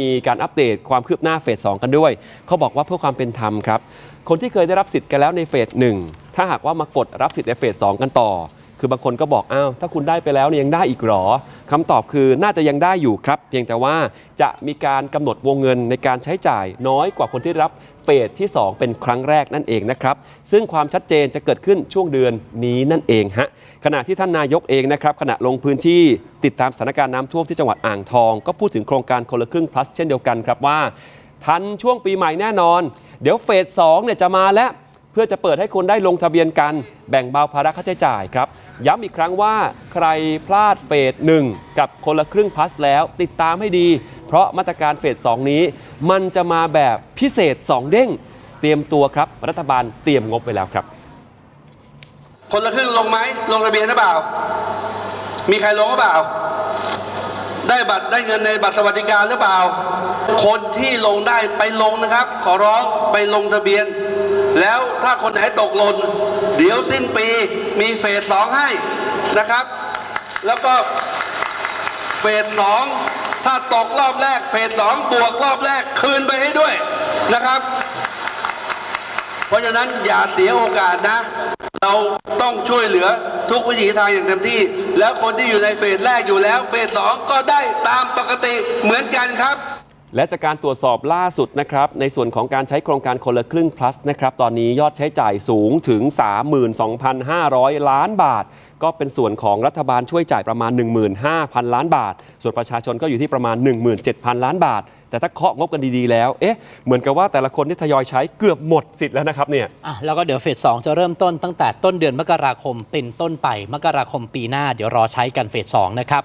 มีการอัปเดตความคืบหน้าเฟส2กันด้วย เขาบอกว่าเพื่อความเป็นธรรมครับ คนที่เคยได้รับสิทธิ์กันแล้วในเฟส1ถ้าหากว่ามากดรับสิทธิ์ในเฟส2กันต่อ คือบางคนก็บอกอ้าวถ้าคุณได้ไปแล้วเนี่ยยังได้อีกหรอคำตอบคือน่าจะยังได้อยู่ครับ เพียงแต่ว่าจะมีการกำหนดวงเงินในการใช้จ่ายน้อยกว่าคนที่รับเฟสที่ 2 เป็นครั้งแรกนั่นเองนะครับ ซึ่งความชัดเจนจะเกิดขึ้นช่วงเดือนนี้นั่นเองฮะขณะที่ท่านนายกเองนะครับขณะลงพื้นที่ติดตามสถานการณ์น้ำท่วมที่จังหวัดอ่างทอง ก็พูดถึงโครงการคนละครึ่ง plus เช่นเดียวกันครับว่าทันช่วงปีใหม่แน่นอน เดี๋ยวเฟส2เนี่ยจะมาแล้ว เพื่อจะเปิดให้คนได้ลงทะเบียนกัน แบ่งเบาภาระค่าใช้จ่ายครับ ย้ำอีกครั้งว่าใครพลาดเฟส 1 กับคนละครึ่งพัสแล้ว ติดตามให้ดี เพราะมาตรการเฟส 2 นี้ มันจะมาแบบพิเศษ 2 เด้ง เตรียมตัวครับ รัฐบาลเตรียมงบไปแล้วครับ คนละครึ่งลงไหมลงทะเบียนหรือเปล่า มีใครลงหรือเปล่า ได้บัตรได้เงินในบัตรสวัสดิการหรือเปล่า คนที่ลงได้ไปลงนะครับ ขอร้องไปลงทะเบียน แล้วถ้าคนไหนตกหล่นเดี๋ยวสิ้นปีมีเฟสสองให้นะครับ แล้วก็เฟสสองถ้าตกรอบแรกเฟสสองบวกรอบแรกคืนไปให้ด้วยนะครับ เพราะฉะนั้นอย่าเสียโอกาสนะ เราต้องช่วยเหลือทุกวิถีทางอย่างเต็มที่ แล้วคนที่อยู่ในเฟสแรกอยู่แล้ว เฟสสองก็ได้ตามปกติเหมือนกันครับ และจากการตรวจสอบล่าสุดนะครับในส่วนของการใช้โครงการคนละครึ่ง plus นะครับตอนนี้ยอดใช้จ่ายสูงถึง 32,500 ล้านบาท ก็เป็นส่วนของรัฐบาลช่วยจ่ายประมาณ 15,000 ล้านบาท ส่วนประชาชนก็อยู่ที่ประมาณ 17,000 ล้านบาท แต่ถ้าเคาะงบกันดีๆแล้วเอ๊ะเหมือนกับว่าแต่ละคนที่ทยอยใช้เกือบหมดสิทธิ์แล้วนะครับเนี่ยอะแล้วก็เดี๋ยวเฟส2จะเริ่มต้นตั้งแต่ต้นเดือนมกราคมเป็นต้นไปมกราคมปีหน้า เดี๋ยวรอใช้กันเฟส2นะครับ